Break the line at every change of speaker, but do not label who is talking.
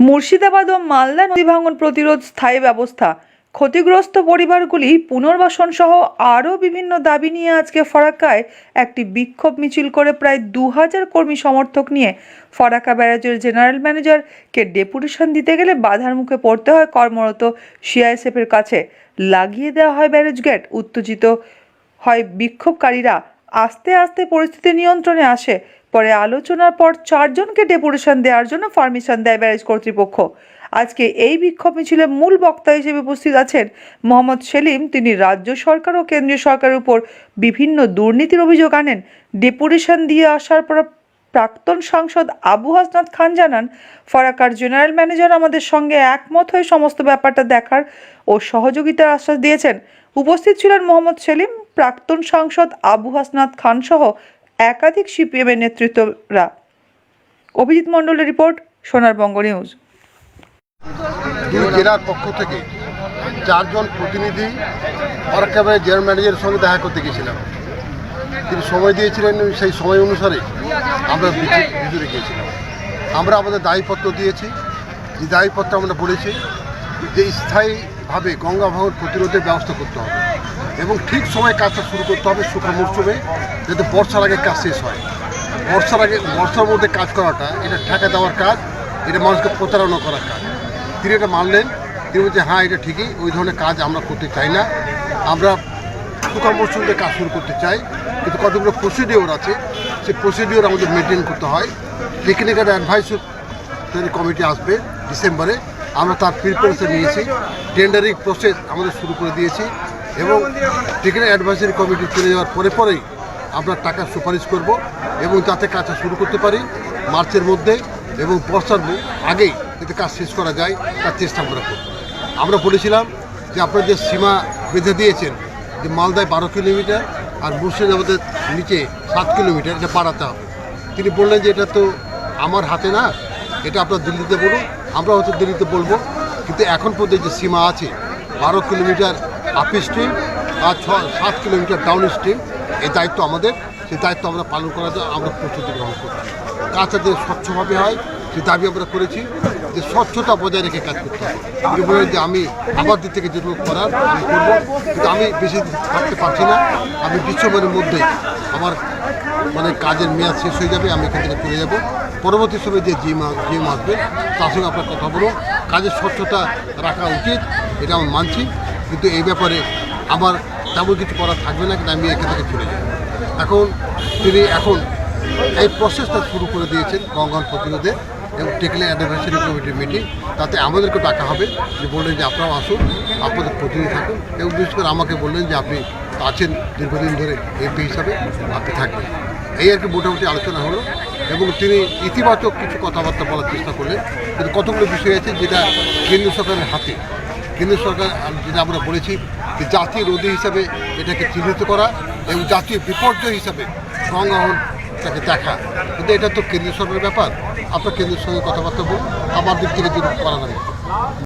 মুর্শিদাবাদ ও মালদা নদী ভাঙন প্রতিরোধ স্থায়ী ব্যবস্থা। ক্ষতিগ্রস্ত পরিবারগুলি পুনর্বাসন সহ আরও বিভিন্ন দাবি নিয়ে আজকে ফরাক্কায় একটি বিক্ষোভ মিছিল করে প্রায় দু হাজার কর্মী সমর্থক নিয়ে ফরাক্কা ব্যারাজের জেনারেল ম্যানেজারকে ডেপুটেশন দিতে গেলে বাধার মুখে পড়তে হয় কর্মরত সিআইএসএফের কাছে। লাগিয়ে দেওয়া হয় ব্যারেজ গেট, উত্তেজিত হয় বিক্ষোভকারীরা। আস্তে আস্তে পরিস্থিতি নিয়ন্ত্রণে আসে পরে আলোচনার পর চারজনকে ডেপুটেশন দেওয়ার জন্য পারমিশন দেয় ব্যারেজ কর্তৃপক্ষ। আজকে এই বিক্ষোভ মিছিলে মূল বক্তা হিসেবে উপস্থিত আছেন মোহাম্মদ সেলিম। তিনি রাজ্য সরকার ও কেন্দ্রীয় সরকারের উপর বিভিন্ন দুর্নীতির অভিযোগ আনেন। ডেপুটেশন দিয়ে আসার পর প্রাক্তন সাংসদ আবু হাসনাত খান জানান ফরাকার জেনারেল ম্যানেজার আমাদের সঙ্গে একমত হয়ে সমস্ত ব্যাপারটা দেখার ও সহযোগিতার আশ্বাস দিয়েছেন। উপস্থিত ছিলেন মোহাম্মদ সেলিম, প্রাক্তন সাংসদ আবু হাসনাত খান সহ একাধিক সিপিএমের নেতৃত্বরা। অভিজিৎ মণ্ডলের রিপোর্ট সোনারবঙ্গ নিউজ।
দুই জেলার পক্ষ থেকে চারজন প্রতিনিধি ফরাক্কাবাই জেনারেল ম্যানেজারের সঙ্গে দেখা করতে গিয়েছিলাম। তিনি সময় দিয়েছিলেন সেই সময় অনুসারে আমরা ভিতরে- গিয়েছিলাম। আমরা আমাদের দায়ীপত্র দিয়েছি। যে দায়ীপত্র আমরা বলেছি যে স্থায়ীভাবে গঙ্গা ভাঙন প্রতিরোধের ব্যবস্থা করতে হবে। এবং ঠিক সময় কাজটা শুরু করতে হবে শুকনো মরশুমে, যাতে বর্ষার আগে কাজ শেষ হয়। বর্ষার আগে বর্ষার মধ্যে কাজ করাটা, এটা ঠেকা দেওয়ার কাজ, এটা মানুষকে প্রতারণা করার কাজ। তিনি এটা মানলেন, তিনি বলছে হ্যাঁ এটা ঠিকই, ওই ধরনের কাজ আমরা করতে চাই না। আমরা শুকনো মরশুমে কাজ শুরু করতে চাই, কিন্তু কতগুলো প্রসিডিওর আছে, সেই প্রসিডিওর আমাদের মেনটেন করতে হয়। টেকনিক্যাল অ্যাডভাইস কমিটি আসবে ডিসেম্বরে। আমরা তার প্রিপারেশন নিয়েছি। টেন্ডারিং প্রসেস আমাদের শুরু করে দিয়েছি এবং টেকনিক্যাল অ্যাডভাইসারি কমিটি চলে যাওয়ার পরে পরেই আমরা টাকা সুপারিশ করব এবং যাতে কাজটা শুরু করতে পারি মার্চের মধ্যে এবং বর্ষার আগেই যাতে কাজ শেষ করা যায়, তার চেষ্টা আমরা করব। আমরা বলেছিলাম যে আপনারা যে সীমা বেঁধে দিয়েছেন যে মালদায় বারো কিলোমিটার আর মুর্শিদাবাদের নিচে সাত কিলোমিটার, এটা বাড়াতে হবে। তিনি বললেন যে এটা তো আমার হাতে না, এটা আপনার দিল্লিতে বলুন আমরা হয়তো দেরিতে বলব, কিন্তু এখন পর্যন্ত যে সীমা আছে, বারো কিলোমিটার আপ স্ট্রিম আর ছ, সাত কিলোমিটার ডাউন স্ট্রিম এই দায়িত্ব আমাদের। সেই দায়িত্ব আমরা পালন করার জন্য আমরা প্রস্তুতি গ্রহণ করছি। কাজটা যে স্বচ্ছভাবে হয় সেই দাবি আমরা করেছি যে স্বচ্ছতা বজায় রেখে কাজ করতে হবে। বললেন যে আমি আমার দিক থেকে যেটুকু করার, আমি করব, কিন্তু আমি বেশি থাকতে পারছি না। আমি ডিসেম্বরের মধ্যেই আমার মানে কাজের মেয়াদ শেষ হয়ে যাবে, আমি এখান থেকে চলে যাব। পরবর্তী সময় যে জিম জিম আসবে, তার সঙ্গে আপনার কথা বলুন। কাজের স্বচ্ছতা রাখা উচিত, এটা আমি মানছি। কিন্তু এই ব্যাপারে আমার তেমন কিছু করার থাকবে না, কিন্তু আমি এখান থেকে চলে যাব। এখন তিনি এখন এই প্রসেসটা শুরু করে দিয়েছেন গঙ্গান প্রতিরোধে এবং টেকলে অ্যানিভার্সারি কমিটির মিটিং তাতে আমাদেরকে ডাকা হবে যে বললেন যে আপনারাও আসুন, আপনাদের প্রতিনিধি থাকুন এবং বিশেষ করে আমাকে বললেন যে আপনি আছেন দীর্ঘদিন ধরে এমপি হিসাবে, আপনি থাকবেন। এই আর কি মোটামুটি আলোচনা হলো। এবং তিনি ইতিবাচক কিছু কথাবার্তা বলার চেষ্টা করলেন। কিন্তু কতগুলো বিষয় আছে যেটা কেন্দ্র সরকারের হাতে? কেন্দ্র সরকার যেটা আমরা বলেছি যে জাতীয় রোধী হিসাবে এটাকে চিহ্নিত করা এবং জাতীয় বিপর্যয় হিসাবে সংগ্রহণ তাকে দেখা। কিন্তু এটা তো কেন্দ্রীয় সরকারের ব্যাপার। আপনার কেন্দ্রের সঙ্গে কথাবার্তা বলুন। আমার দিক থেকে যদি করা না